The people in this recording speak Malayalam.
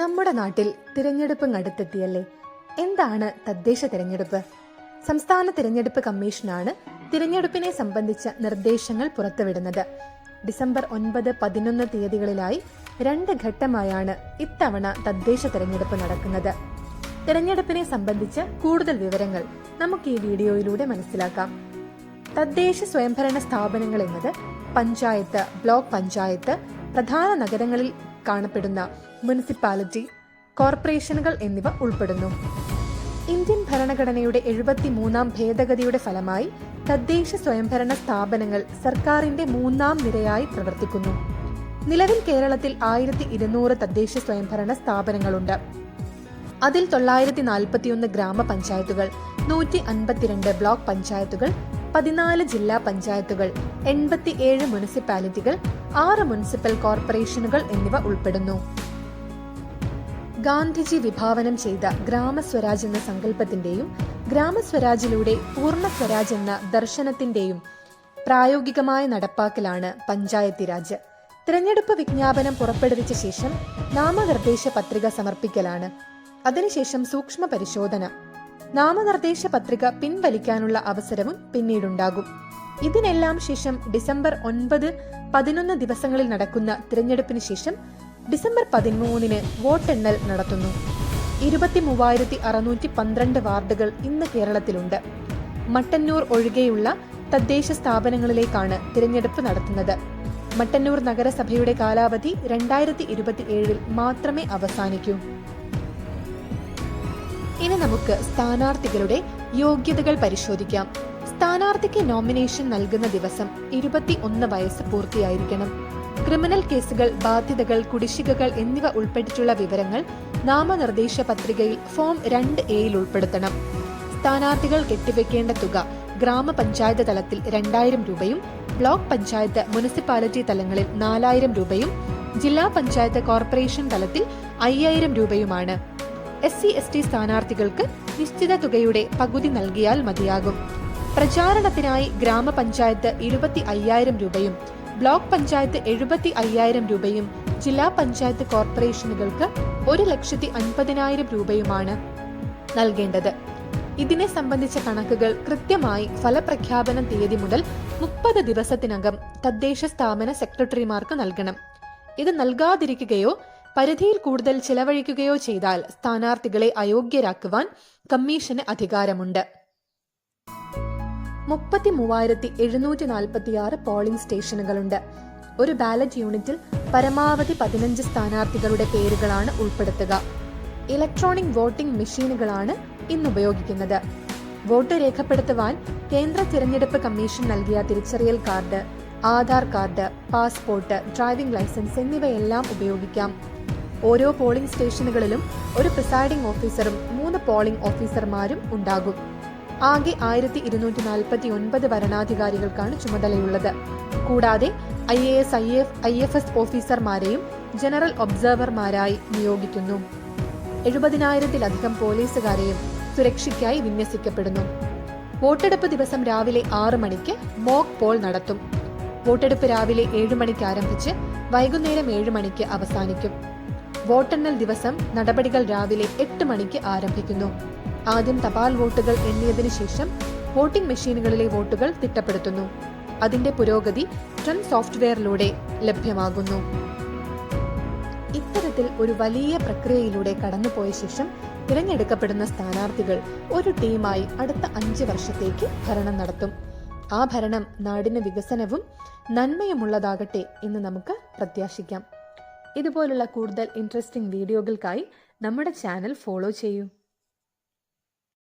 നമ്മുടെ നാട്ടിൽ തിരഞ്ഞെടുപ്പ് അടുത്തെത്തിയല്ലേ എന്താണ് തദ്ദേശ തിരഞ്ഞെടുപ്പ്? സംസ്ഥാന തിരഞ്ഞെടുപ്പ് കമ്മീഷനാണ് തിരഞ്ഞെടുപ്പിനെ സംബന്ധിച്ച നിർദ്ദേശങ്ങൾ പുറത്തുവിടുന്നത്. ഡിസംബർ ഒൻപത് പതിനൊന്ന് തീയതികളിലായി രണ്ട് ഘട്ടമായാണ് ഇത്തവണ തദ്ദേശ തിരഞ്ഞെടുപ്പ് നടക്കുന്നത്. തിരഞ്ഞെടുപ്പിനെ സംബന്ധിച്ച കൂടുതൽ വിവരങ്ങൾ നമുക്ക് ഈ വീഡിയോയിലൂടെ മനസ്സിലാക്കാം. തദ്ദേശ സ്വയംഭരണ സ്ഥാപനങ്ങൾ എന്നത് പഞ്ചായത്ത് ബ്ലോക്ക് പഞ്ചായത്ത് പ്രധാന നഗരങ്ങളിൽ കാണപ്പെടുന്ന മുനിസിപ്പാലിറ്റി കോർപ്പറേഷനുകൾ എന്നിവ ഉൾപ്പെടുന്നു. ഇന്ത്യൻ ഭരണഘടനയുടെ എഴുപത്തി മൂന്നാം ഭേദഗതിയുടെ ഫലമായി തദ്ദേശ സ്വയംഭരണ സ്ഥാപനങ്ങൾ സർക്കാരിന്റെ മൂന്നാം നിരയായി പ്രവർത്തിക്കുന്നു. നിലവിൽ കേരളത്തിൽ ആയിരത്തി ഇരുന്നൂറ് തദ്ദേശ സ്വയംഭരണ സ്ഥാപനങ്ങളുണ്ട്. അതിൽ തൊള്ളായിരത്തി നാൽപ്പത്തിയൊന്ന് ഗ്രാമപഞ്ചായത്തുകൾ നൂറ്റി അൻപത്തിരണ്ട് ബ്ലോക്ക് പഞ്ചായത്തുകൾ പതിനാല് ജില്ലാ പഞ്ചായത്തുകൾ എൺപത്തിയേഴ് മുനിസിപ്പാലിറ്റികൾ ആറ് മുനിസിപ്പൽ കോർപ്പറേഷനുകൾ എന്നിവ ഉൾപ്പെടുന്നു. ഗാന്ധിജി വിഭാവനം ചെയ്ത ഗ്രാമസ്വരാജ് എന്ന സങ്കല്പത്തിന്റെയും ഗ്രാമസ്വരാജിലൂടെ പൂർണ സ്വരാജ് എന്ന ദർശനത്തിന്റെയും പ്രായോഗികമായ നടപ്പാക്കലാണ് പഞ്ചായത്തി രാജ്. തിരഞ്ഞെടുപ്പ് വിജ്ഞാപനം പുറപ്പെടുവിച്ച ശേഷം നാമനിർദ്ദേശ പത്രിക സമർപ്പിക്കലാണ്. അതിനുശേഷം സൂക്ഷ്മ പരിശോധന നാമനിർദ്ദേശ പത്രിക പിൻവലിക്കാനുള്ള അവസരവും പിന്നീടുണ്ടാകും. ഇതിനെല്ലാം ശേഷം ഡിസംബർ ഒൻപത് പതിനൊന്ന് ദിവസങ്ങളിൽ നടക്കുന്ന തിരഞ്ഞെടുപ്പിന് ശേഷം ഡിസംബർ പതിമൂന്നിന് വോട്ടെണ്ണൽ നടത്തുന്നു. ഇരുപത്തി മൂവായിരത്തി അറുന്നൂറ്റി പന്ത്രണ്ട് വാർഡുകൾ ഇന്ന് കേരളത്തിലുണ്ട്. മട്ടന്നൂർ ഒഴികെയുള്ള തദ്ദേശ സ്ഥാപനങ്ങളിലേക്കാണ് തിരഞ്ഞെടുപ്പ് നടത്തുന്നത്. മട്ടന്നൂർ നഗരസഭയുടെ കാലാവധി രണ്ടായിരത്തി ഇരുപത്തി ഏഴിൽ മാത്രമേ അവസാനിക്കൂ. ഇനി നമുക്ക് സ്ഥാനാർത്ഥികളുടെ യോഗ്യതകൾ പരിശോധിക്കാം. സ്ഥാനാർത്ഥിക്ക് നോമിനേഷൻ നൽകുന്ന ദിവസം ഇരുപത്തി ഒന്ന് വയസ്സ് പൂർത്തിയായിരിക്കണം. ക്രിമിനൽ കേസുകൾ ബാധ്യതകൾ കുടിശ്ശികകൾ എന്നിവ ഉൾപ്പെട്ടിട്ടുള്ള വിവരങ്ങൾ നാമനിർദ്ദേശ പത്രികയിൽ ഫോം രണ്ട് എയിൽ ഉൾപ്പെടുത്തണം. സ്ഥാനാർത്ഥികൾ കെട്ടിവെക്കേണ്ട തുക ഗ്രാമപഞ്ചായത്ത് തലത്തിൽ രണ്ടായിരം രൂപയും ബ്ലോക്ക് പഞ്ചായത്ത് മുനിസിപ്പാലിറ്റി തലങ്ങളിൽ നാലായിരം രൂപയും ജില്ലാ പഞ്ചായത്ത് കോർപ്പറേഷൻ തലത്തിൽ അയ്യായിരം രൂപയുമാണ്. എസ് സി എസ് ടി സ്ഥാനാർത്ഥികൾക്ക് നിശ്ചിത തുകയുടെ പകുതി നൽകിയാൽ മതിയാകും. പ്രചാരണത്തിനായി ഗ്രാമപഞ്ചായത്ത് ഇരുപത്തി അയ്യായിരം രൂപയും ബ്ലോക്ക് പഞ്ചായത്ത് എഴുപത്തി അയ്യായിരം രൂപയും ജില്ലാ പഞ്ചായത്ത് കോർപ്പറേഷനുകൾക്ക് ഒരു ലക്ഷത്തി അൻപതിനായിരം രൂപയുമാണ് നൽകേണ്ടത്. ഇതിനെ സംബന്ധിച്ച കണക്കുകൾ കൃത്യമായി ഫലപ്രഖ്യാപനം തീയതി മുതൽ മുപ്പത് ദിവസത്തിനകം തദ്ദേശ സ്ഥാപന സെക്രട്ടറിമാർക്ക് നൽകണം. ഇത് നൽകാതിരിക്കുകയോ പരിധിയിൽ കൂടുതൽ ചിലവഴിക്കുകയോ ചെയ്താൽ സ്ഥാനാർത്ഥികളെ അയോഗ്യരാക്കുവാൻ കമ്മീഷന് അധികാരമുണ്ട്. മുപ്പത്തി മൂവായിരത്തി എഴുന്നൂറ്റി നാൽപ്പത്തി ആറ് പോളിംഗ് സ്റ്റേഷനുകളുണ്ട്. ഒരു ബാലറ്റ് യൂണിറ്റിൽ പരമാവധി പതിനഞ്ച് സ്ഥാനാർത്ഥികളുടെ പേരുകളാണ് ഉൾപ്പെടുത്തുക. ഇലക്ട്രോണിക് വോട്ടിംഗ് മെഷീനുകളാണ് ഇന്ന് ഉപയോഗിക്കുന്നത് വോട്ട് രേഖപ്പെടുത്തുവാൻ കേന്ദ്ര തിരഞ്ഞെടുപ്പ് കമ്മീഷൻ നൽകിയ തിരിച്ചറിയൽ card Aadhaar card passport driving licence എന്നിവയെല്ലാം ഉപയോഗിക്കാം. ഓരോ പോളിംഗ് സ്റ്റേഷനുകളിലും ഒരു പ്രിസൈഡിംഗ് ഓഫീസറും മൂന്ന് പോളിംഗ് ഓഫീസർമാരും ഉണ്ടാകും. ആകെ ആയിരത്തി ഇരുന്നൂറ്റി നാൽപ്പത്തി ഒൻപത് ഭരണാധികാരികൾക്കാണ് ചുമതലയുള്ളത്. കൂടാതെ I A S I F I F S ഓഫീസർമാരെയും general ഒബ്സർവർമാരായി നിയോഗിക്കുന്നു. എഴുപതിനായിരത്തിലധികം പോലീസുകാരെയും സുരക്ഷയ്ക്കായി വിന്യസിക്കപ്പെടുന്നു. വോട്ടെടുപ്പ് ദിവസം രാവിലെ ആറ് മണിക്ക് മോക്ക് പോൾ നടത്തും. വോട്ടെടുപ്പ് രാവിലെ ഏഴ് മണിക്ക് ആരംഭിച്ച് വൈകുന്നേരം ഏഴ് മണിക്ക് അവസാനിക്കും. വോട്ടെണ്ണൽ ദിവസം നടപടികൾ രാവിലെ എട്ട് മണിക്ക് ആരംഭിക്കുന്നു. ആദ്യം തപാൽ വോട്ടുകൾ എണ്ണിയതിനു ശേഷം വോട്ടിംഗ് മെഷീനുകളിലെ വോട്ടുകൾ തിട്ടപ്പെടുത്തുന്നു. അതിന്റെ പുരോഗതി ട്രം സോഫ്റ്റ്വെയറിലൂടെ ലഭ്യമാകുന്നു. ഇത്തരത്തിൽ ഒരു വലിയ പ്രക്രിയയിലൂടെ കടന്നുപോയ ശേഷം തിരഞ്ഞെടുക്കപ്പെടുന്ന സ്ഥാനാർത്ഥികൾ ഒരു ടീമായി അടുത്ത അഞ്ച് വർഷത്തേക്ക് ഭരണം നടത്തും. ആ ഭരണം നാടിന് വികസനവും നന്മയുമുള്ളതാകട്ടെ എന്ന് നമുക്ക് പ്രത്യാശിക്കാം. ഇതുപോലുള്ള കൂടുതൽ ഇൻട്രസ്റ്റിംഗ് വീഡിയോകൾക്കായി നമ്മുടെ ചാനൽ ഫോളോ ചെയ്യൂ.